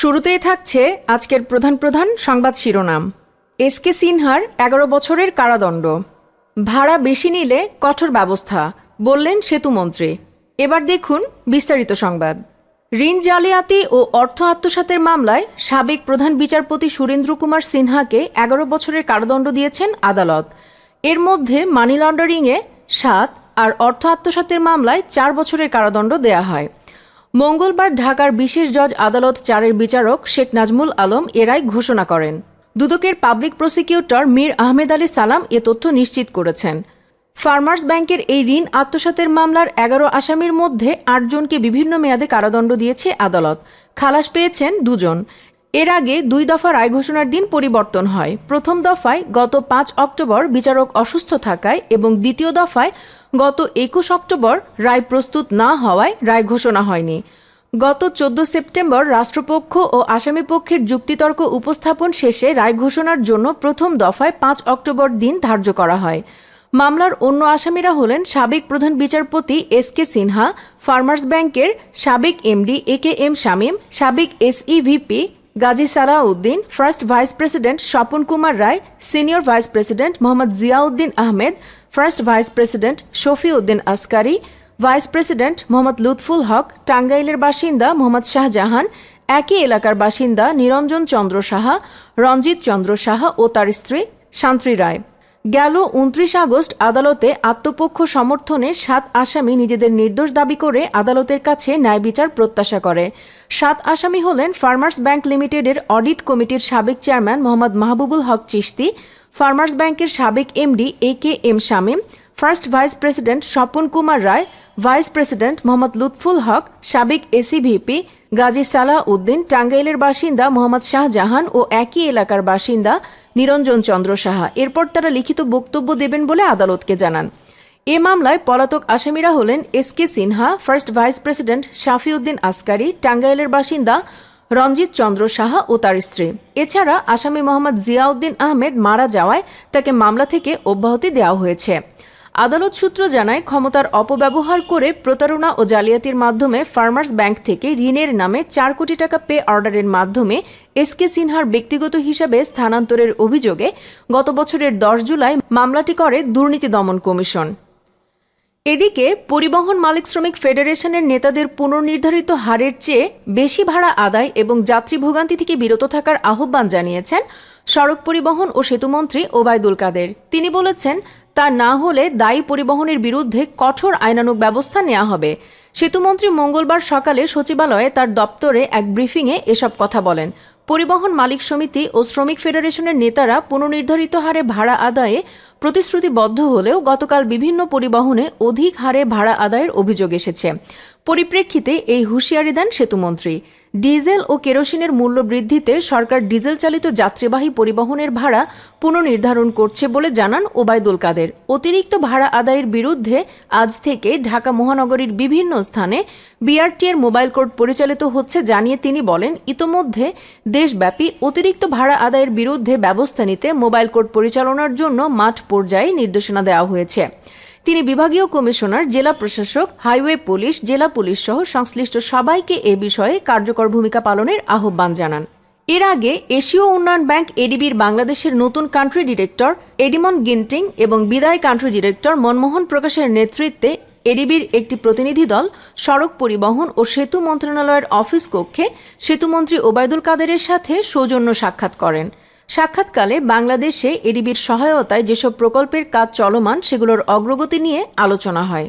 শুরুতেই থাকছে আজকের প্রধান প্রধান সংবাদ শিরোনাম। এস কে সিনহার এগারো বছরের কারাদণ্ড। ভাড়া বেশি নিলে কঠোর ব্যবস্থা, বললেন সেতুমন্ত্রী। এবার দেখুন বিস্তারিত সংবাদ। ঋণ জালিয়াতি ও অর্থ আত্মসাতের মামলায় সাবেক প্রধান বিচারপতি সুরেন্দ্র কুমার সিনহাকে এগারো বছরের কারাদণ্ড দিয়েছেন আদালত। এর মধ্যে মানি লন্ডারিংয়ে সাত আর অর্থ আত্মসাতের মামলায় চার বছরের কারাদণ্ড দেয়া হয়। মঙ্গলবার ঢাকার বিশেষ জজ আদালত চারের বিচারক শেখ নাজমুল আলম এরাই ঘোষণা করেন। দুদকের পাবলিক প্রসিকিউটর মীর আহমেদ আলী সালাম এ তথ্য নিশ্চিত করেছেন। ফার্মার্স ব্যাংকের এই ঋণ আত্মসাতের মামলার এগারো আসামির মধ্যে আটজনকে বিভিন্ন মেয়াদে কারাদণ্ড দিয়েছে আদালত। খালাস পেয়েছেন দুজন। এর আগে দুই দফা রায় ঘোষণার দিন পরিবর্তন হয়। প্রথম দফায় গত পাঁচ অক্টোবর বিচারক অসুস্থ থাকায় এবং দ্বিতীয় দফায় গত একুশ অক্টোবর রায় প্রস্তুত না হওয়ায় রায় ঘোষণা হয়নি। গত চোদ্দ সেপ্টেম্বর রাষ্ট্রপক্ষ ও আসামি পক্ষের যুক্তিতর্ক উপস্থাপন শেষে রায় ঘোষণার জন্য প্রথম দফায় পাঁচ অক্টোবর দিন ধার্য করা হয়। মামলার অন্য আসামিরা হলেন সাবেক প্রধান বিচারপতি এস কে সিনহা, ফার্মার্স ব্যাংকের সাবেক MD A K M Shamim, সাবেক SEVP Gazi Salauddin, first vice president Swapan Kumar Roy, senior vice president Mohammad Ziauddin Ahmed, first vice president Shafi Uddin Askari, vice president Mohammad Lutful Haque, টাঙ্গাইলের বাসিন্দা মোহাম্মদ শাহজাহান, একই এলাকার বাসিন্দা নিরঞ্জন চন্দ্র সাহা, রঞ্জিত চন্দ্র সাহা ও তার স্ত্রী শান্ত্রী রায়। গেল উনত্রিশ আগস্ট আদালতে আত্মপক্ষ সমর্থনে সাত আসামি নিজেদের নির্দোষ দাবি করে আদালতের কাছে ন্যায় বিচার প্রত্যাশা করে। সাত আসামি হলেন ফার্মার্স ব্যাংক লিমিটেডের অডিট কমিটির সাবেক চেয়ারম্যান মোহাম্মদ মাহবুবুল হক চিশতি, ফার্মার্স ব্যাংকের সাবেক MD A K M Shamim, first vice president Swapan Kumar Roy, vice president Mohammad Lutful Haque, সাবেক এসিভিপি গাজী সালাহ উদ্দিন, টাঙ্গাইলের বাসিন্দা মোহাম্মদ শাহজাহান ও একই এলাকার বাসিন্দা নিরঞ্জন চন্দ্র সাহা। এরপর তারা লিখিত বক্তব্য দেবেন বলে আদালতকে জানান। এ মামলায় পলাতক আসামিরা হলেন S K Sinha, first vice president Shafiuddin Askari, টাঙ্গাইলের বাসিন্দা রঞ্জিত চন্দ্র সাহা ও তার স্ত্রী। এছাড়া আসামি মোহাম্মদ জিয়াউদ্দিন আহমেদ মারা যাওয়ায় তাকে মামলা থেকে অব্যাহতি দেওয়া হয়েছে। আদালত সূত্র জানায়, ক্ষমতার অপব্যবহার করে প্রতারণা ও জালিয়াতির মাধ্যমে ফার্মার্স ব্যাংক থেকে ঋণের নামে চার কোটি টাকা পে অর্ডারের মাধ্যমে এস কে সিনহার ব্যক্তিগত হিসাবে স্থানান্তরের অভিযোগে গত বছরের দশ জুলাই মামলাটি করে দুর্নীতি দমন কমিশন। এদিকে পরিবহন মালিক শ্রমিক ফেডারেশনের নেতাদের পুনর্নির্ধারিত হারের চেয়ে বেশি ভাড়া আদায় এবং যাত্রী ভোগান্তি থেকে বিরত থাকার আহ্বান জানিয়েছেন সড়ক পরিবহন ও সেতুমন্ত্রী ওবায়দুল কাদের। তিনি বলেছেন তা না হলে দায়ী পরিবহনের বিরুদ্ধে কঠোর আইনানুগ ব্যবস্থা নেওয়া হবে। সেতুমন্ত্রী মঙ্গলবার সকালে সচিবালয়ে তার দপ্তরে এক ব্রিফিংয়ে এসব কথা বলেন। পরিবহন মালিক সমিতি ও শ্রমিক ফেডারেশনের নেতারা পুনর্নির্ধারিত হারে ভাড়া আদায়ে প্রতিশ্রুতিবদ্ধ হলেও গতকাল বিভিন্ন পরিবহনে অধিক হারে ভাড়া আদায়ের অভিযোগ এসেছে। পরিপ্রেক্ষিতে এই হুঁশিয়ারি দেন সেতুমন্ত্রী। ডিজেল ও কেরোসিনের মূল্য বৃদ্ধিতে সরকার ডিজেল চালিত যাত্রীবাহী পরিবহনের ভাড়া পুনর্নির্ধারণ করছে বলে জানান ওবায়দুল কাদের। অতিরিক্ত ভাড়া আদায়ের বিরুদ্ধে আজ থেকে ঢাকা মহানগরীর বিভিন্ন স্থানে বিআরটিএর মোবাইল কোর্ট পরিচালিত হচ্ছে জানিয়ে তিনি বলেন, ইতোমধ্যে দেশব্যাপী অতিরিক্ত ভাড়া আদায়ের বিরুদ্ধে ব্যবস্থা নিতে মোবাইল কোর্ট পরিচালনার জন্য মাঠ পর্যায়ে নির্দেশনা দেওয়া হয়েছে। তিনি বিভাগীয় কমিশনার, জেলা প্রশাসক, হাইওয়ে পুলিশ, জেলা পুলিশ সহ সংশ্লিষ্ট সবাইকে এ বিষয়ে কার্যকর ভূমিকা পালনের আহ্বান জানান। এর আগে এশীয় উন্নয়ন ব্যাংক এডিবির বাংলাদেশের নতুন কান্ট্রি ডিরেক্টর এডিমন গিন্টিং এবং বিদায় কান্ট্রি ডিরেক্টর মনমোহন প্রকাশের নেতৃত্বে এডিবির একটি প্রতিনিধি দল, সড়ক পরিবহন ও সেতু মন্ত্রণালয়ের অফিস কক্ষে সেতুমন্ত্রী ওবায়দুল কাদেরের সাথে সৌজন্য সাক্ষাৎ করেন। সাক্ষাৎকালে বাংলাদেশে এডিবির সহায়তায় যেসব প্রকল্পের কাজ চলমান, সেগুলোর অগ্রগতি নিয়ে আলোচনা হয়।